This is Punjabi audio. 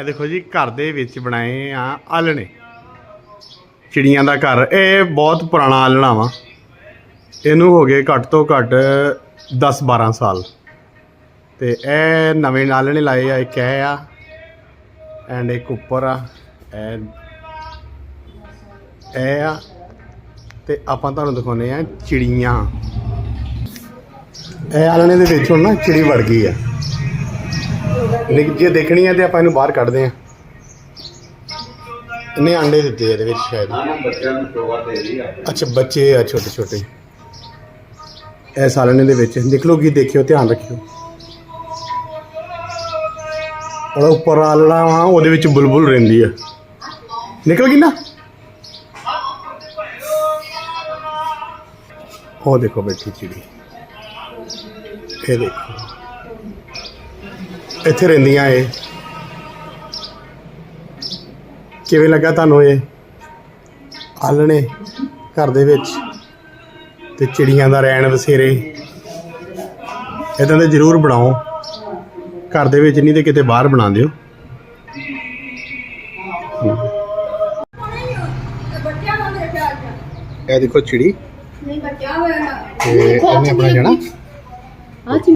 ਇਹ ਦੇਖੋ ਜੀ, ਘਰ ਦੇ ਵਿੱਚ ਬਣਾਏ ਆ ਆਲਣੇ ਚਿੜੀਆਂ ਦਾ ਘਰ, ਇਹ ਬਹੁਤ ਪੁਰਾਣਾ ਆਲਣਾ ਵਾ। ਇਹਨੂੰ ਹੋ ਗਏ ਘੱਟ ਤੋਂ ਘੱਟ 10 12 ਸਾਲ। ਤੇ ਇਹ ਨਵੇਂ ਆਲਣੇ ਲਾਏ ਆ, ਇੱਕ ਇਹ ਆ ਐਂਡ ਇੱਕ ਉੱਪਰ ਆ ਐਂਡ ਇਹ ਆ। ਤੇ ਆਪਾਂ ਤੁਹਾਨੂੰ ਦਿਖਾਉਨੇ ਆ ਚਿੜੀਆਂ। ਇਹ ਆਲਣੇ ਦੇ ਵਿੱਚ ਹੁਣ ਨਾ ਚਿੜੀ ਵੜ ਗਈ ਆ। ਲੇਕਿਨ ਜੇ ਦੇਖਣੀ ਹੈ ਤੇ ਆਪਾਂ ਇਹਨੂੰ ਬਾਹਰ ਕੱਢਦੇ ਆ। ਇਹਨੇ ਅੰਡੇ ਦਿੱਤੇ ਇਹਦੇ ਵਿੱਚ ਸ਼ਾਇਦ। ਅੱਛਾ ਬੱਚੇ ਆ ਛੋਟੇ ਛੋਟੇ ਇਹ ਸਾਲਣੇ ਦੇ ਵਿੱਚ। ਦੇਖ ਲਓ ਕੀ ਦੇਖਿਓ ਧਿਆਨ ਰੱਖਿਓ। ਉਹਦਾ ਉੱਪਰ ਆਲਣਾ ਵਾ ਉਹਦੇ ਵਿੱਚ ਬੁਲਬੁਲ ਰਹਿੰਦੀ ਆ। ਨਿਕਲ ਗਈ ਨਾ? ਉਹ ਦੇਖੋ ਬੈਠੀ ਚਿੜੀ। ਇਹ ਦੇਖੋ। ਇੱਥੇ ਰਹਿੰਦੀਆਂ ਇਹ। ਕਿਵੇਂ ਲੱਗਾ ਤੁਹਾਨੂੰ ਇਹ? ਆਲਣੇ ਘਰ ਦੇ ਵਿੱਚ ਤੇ ਚਿੜੀਆਂ ਦਾ ਰਹਿਣ ਵਸੇਰੇ। ਇਦਾਂ ਦੇ ਜ਼ਰੂਰ ਬਣਾਓ। ਘਰ ਦੇ ਵਿੱਚ ਨਹੀਂ ਤੇ ਕਿਤੇ ਬਾਹਰ ਬਣਾ ਦਿਓ। ਇਹ ਦੇਖੋ ਚਿੜੀ। ਨਹੀਂ ਬੱਚਾ ਹੋਇਆ। ਤੇ ਇਹਨੇ ਆਪਣਾ ਜਾਣਾ।